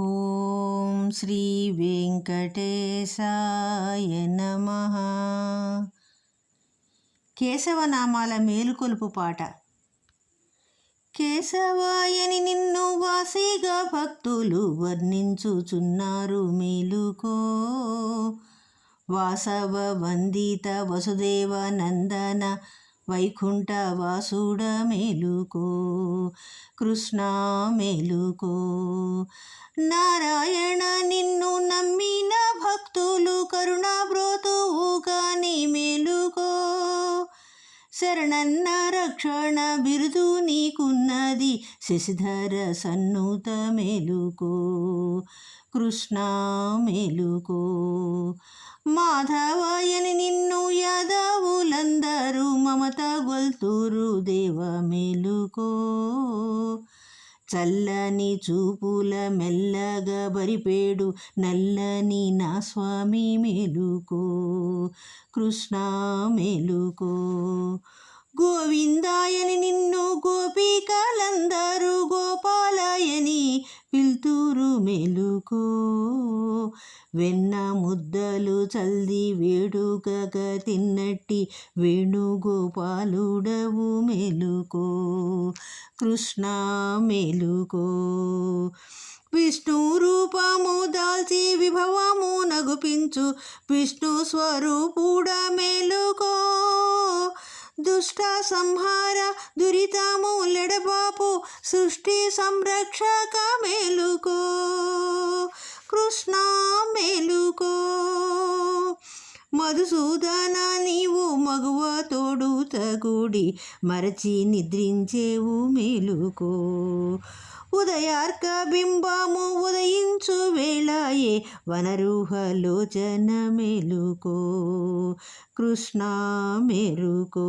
ఓం శ్రీ వెంకటేశాయ నమ. కేశవనామాల మేలుకొలుపు పాట. కేశవాయని నిన్ను వాసిగా భక్తులు వర్ణించుచున్నారు మేలుకో. వాసవ వందిత వసుదేవ నందన వైకుంఠ వాసుడ మేలుకో కృష్ణ మేలుకో. నారాయణ నిన్ను నమ్మిన భక్తులు కరుణ బ్రోతువు కాని మేలుకో. శరణన్న రక్షణ బిరుదు నీకున్నది శశిధర సన్నుత మేలుకో. కృష్ణ మేలుకో. మాధవ చల్లని చూపుల మెల్లగా బరిపేడు నల్లని నా స్వామి మేలుకో కృష్ణ మేలుకో. గోవిందాయని నిన్ను గోపికలందరూ గోపాలయని పిల్తూరు మేలుకో. వెన్న ముద్దలు చల్ది వేడుకగ తిన్నట్టి వేణుగోపాలుడవు మేలుకో కృష్ణ మేలుకో. విష్ణు రూపము దాల్చి విభవము నగుపించు విష్ణు స్వరూపుడ మేలుకో. దుష్ట సంహార దురితము లెడబాపు సృష్టి సంరక్షక మేలుకో. కృష్ణ మేలుకో. మధుసూదన నీవు మగువ తోడు తగుడి మరచి నిద్రించేవు మేలుకో. ఉదయార్క బింబము ఉదయించు వేళయే వనరూహలోచన మెలుకో కృష్ణ మెరుకో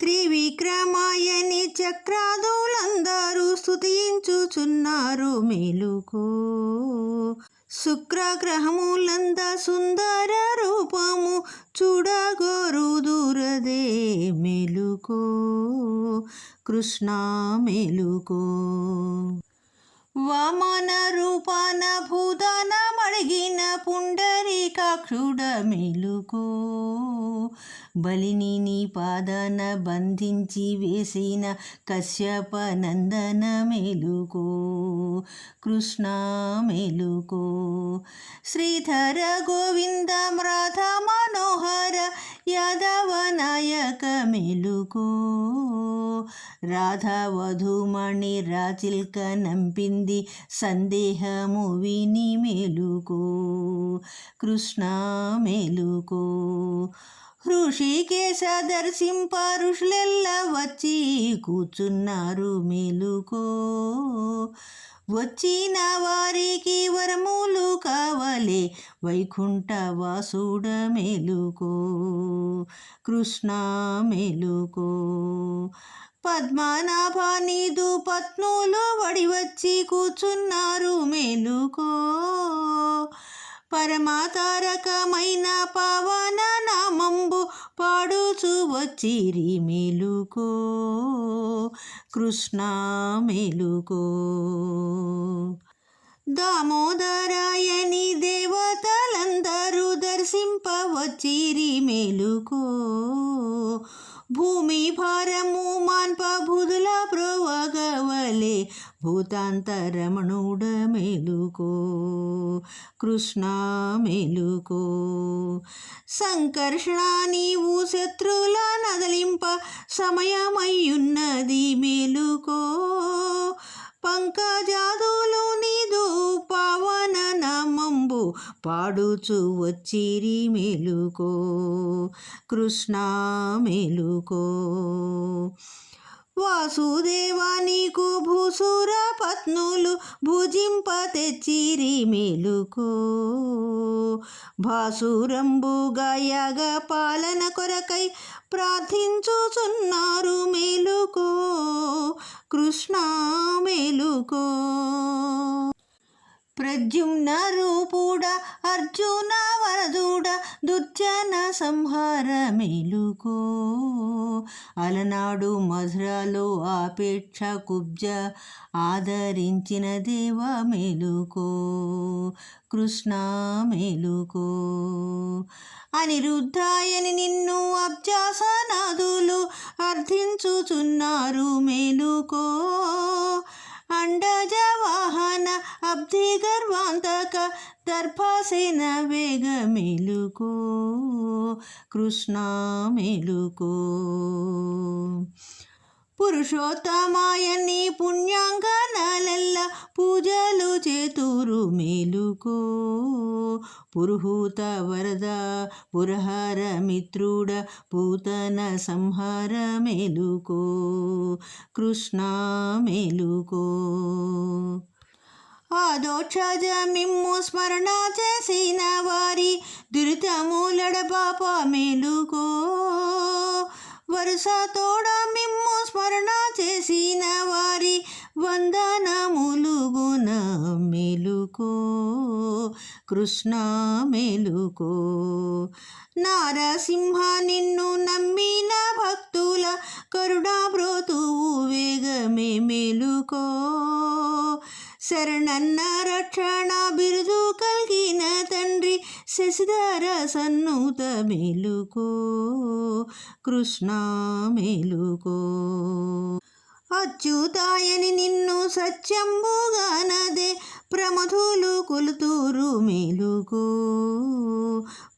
త్రివిక్రమాయని చక్రాదులందరూ స్తుతించుచున్నారు మెలుకో. శుక్రగ్రహములంద సుందర రూపము చూడగోరుదురదే మెలుకో కృష్ణ మేలుకో. వామన రూపాన భూదాన మడిగిన పుండరీకాక్షుడ మెలుకో బలిని నీ పాదన బంధించి వేసిన కశ్యప నందన మేలుకో కృష్ణ మేలుకో. శ్రీధర గోవింద రాధ మనోహర యాదవ నాయక మేలుకో. రాధావధుమణి రాచిల్క నంపింది సందేహము విని మేలుకో కృష్ణ మేలుకో. హృషికేశ దర్శింప ఋషులెల్ల వచ్చి కూర్చున్నారు మేలుకో. వచ్చిన వారికి వరములు కావలే వైకుంఠ వాసుడ మేలుకో. కృష్ణ మేలుకో. పద్మనాభ నీదు పత్నులు వడివచ్చి కూర్చున్నారు మేలుకో. పరమాతారకమైన పవన నామంబు పాడుచు వచ్చిరి మెలుకో. కృష్ణ మెలుకో. దామోదరాయని దేవతలందరూ దర్శింపవచ్చిరి మెలుకో. భూమి భారము మాన్ప బుధుల భూతాంతరమణుడ మేలుకో కృష్ణ మేలుకో. సంకర్షణ నీవు శత్రుల నదలింప సమయమయ్యున్నది మేలుకో. పంకజాదులు నీదు పవన నామంబు పాడుచు వచ్చిరి మేలుకో కృష్ణ మేలుకో. వాసుదేవా నీకు భూసు పత్నులు భుజింప తెచ్చిరి మేలుకో. భాసురంబు గాయగ పాలన కొరకై ప్రార్థించుచున్నారు మేలుకో. కృష్ణ మేలుకో. ప్రద్యుమ్న రూపుడ అర్జున వరదుడ దుర్జన సంహార మేలుకో. అలనాడు మధురలో ఆపేక్ష కుబ్జ ఆదరించిన దేవ మేలుకో. కృష్ణ మేలుకో. అనిరుద్ధాయని నిన్ను అబ్జాసనాదులు అర్థించుచున్నారు మేలుకో. అండజ వాహన అబ్ధి గర్వాంతక దర్భాసేన వేగ మేలుకో కృష్ణ మేలుకో పురుషోత్తమాయని పుణ్యాంగనలెల్ల పూజలు చేతురు మేలుకో. పురుహూత వరద పురహార మిత్రుడ పూతన సంహార మేలుకో. కృష్ణ మేలుకో. ఆదోక్షజ మిమ్ము స్మరణ చేసిన వారి దురితములడ పాప మేలుకో. వరుస తోడ మిమ్ము స్మరణ చేసిన వారి వందనములుగున మెలుకో మేలుకో కృష్ణ మేలుకో. నారసింహ నిన్ను నమ్మిన భక్తుల కరుణా బ్రోతువు వేగమే మేలుకో. శరణన్న రక్షణ శశిధర సన్నుత మేలుకో కృష్ణ మేలుకో. అచ్యుతాయని నిన్ను సత్యంబుగానదే ప్రమధులు కొలుతూరు మేలుకో.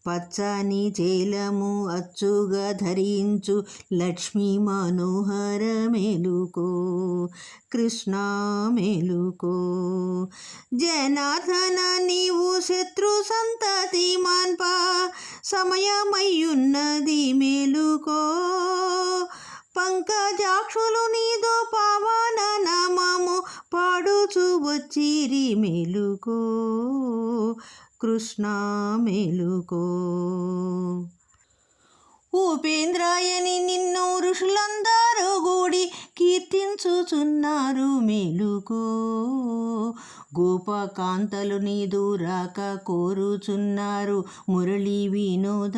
పచ్చని చేలము అచ్చుగా ధరించు లక్ష్మీ మనోహర మేలుకో కృష్ణ మేలుకో. జనార్దన నీవు శత్రు సంతతి మాన్పా సమయమయ్యున్నది మేలుకో. పంకజాక్షులు నీదో పావన నామము పాడుచు వచ్చిరి మేలుకో. కృష్ణ మేలుకో. ఉపేంద్రాయని నిన్ను ఋషులందరూ గూడి కీర్తించుచున్నారు మేలుకో. గోపకాంతలు నీదు రాక కోరుచున్నారు మురళి వినోద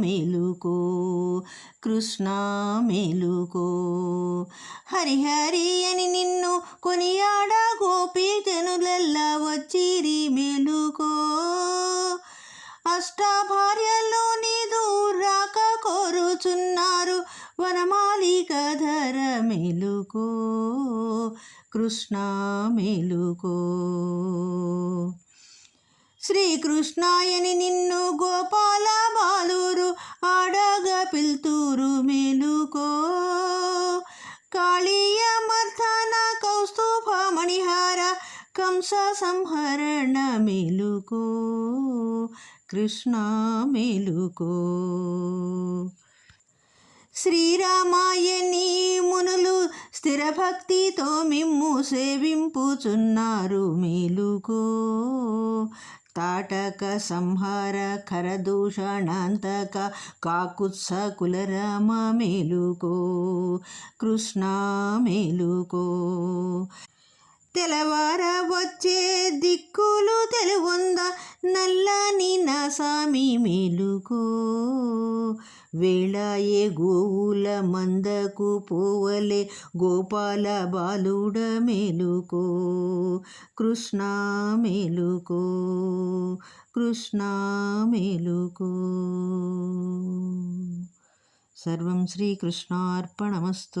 మేలుకో. కృష్ణ మేలుకో. హరిహరి అని నిన్ను కొనియాడ గోపీ జనులల్లా వచ్చిరి మేలుకో. అష్టభార్యలో నీదు రాక కోరుచున్నారు వనమాలిక ధర మెలుకో కృష్ణ మేలుకో. శ్రీకృష్ణాయని నిన్ను గోపాల బాలూరు ఆడగ పిల్తూరు మేలుకో. కాళీయ మర్దన కౌస్తుభ మణిహార కంస సంహరణ మేలుకో. కృష్ణ మేలుకో. శ్రీరామాయని మునులు స్థిర భక్తితో మిమ్ము సేవింపుచున్నారు మేలుకో. తాటక సంహార ఖరదూషణాంతక కాకుత్స కులరమ మేలుకో. కృష్ణ మేలుకో. తెలవార వచ్చే దిక్కులు తెలుగుంద నల్లని నా సామి మేలుకో. వేళాయే గోవుల మందకు పోవలే? గోపాల బాలుడ మేలుకో. కృష్ణ మేలుకో. కృష్ణ మేలుకో. సర్వం శ్రీకృష్ణార్పణమస్తు.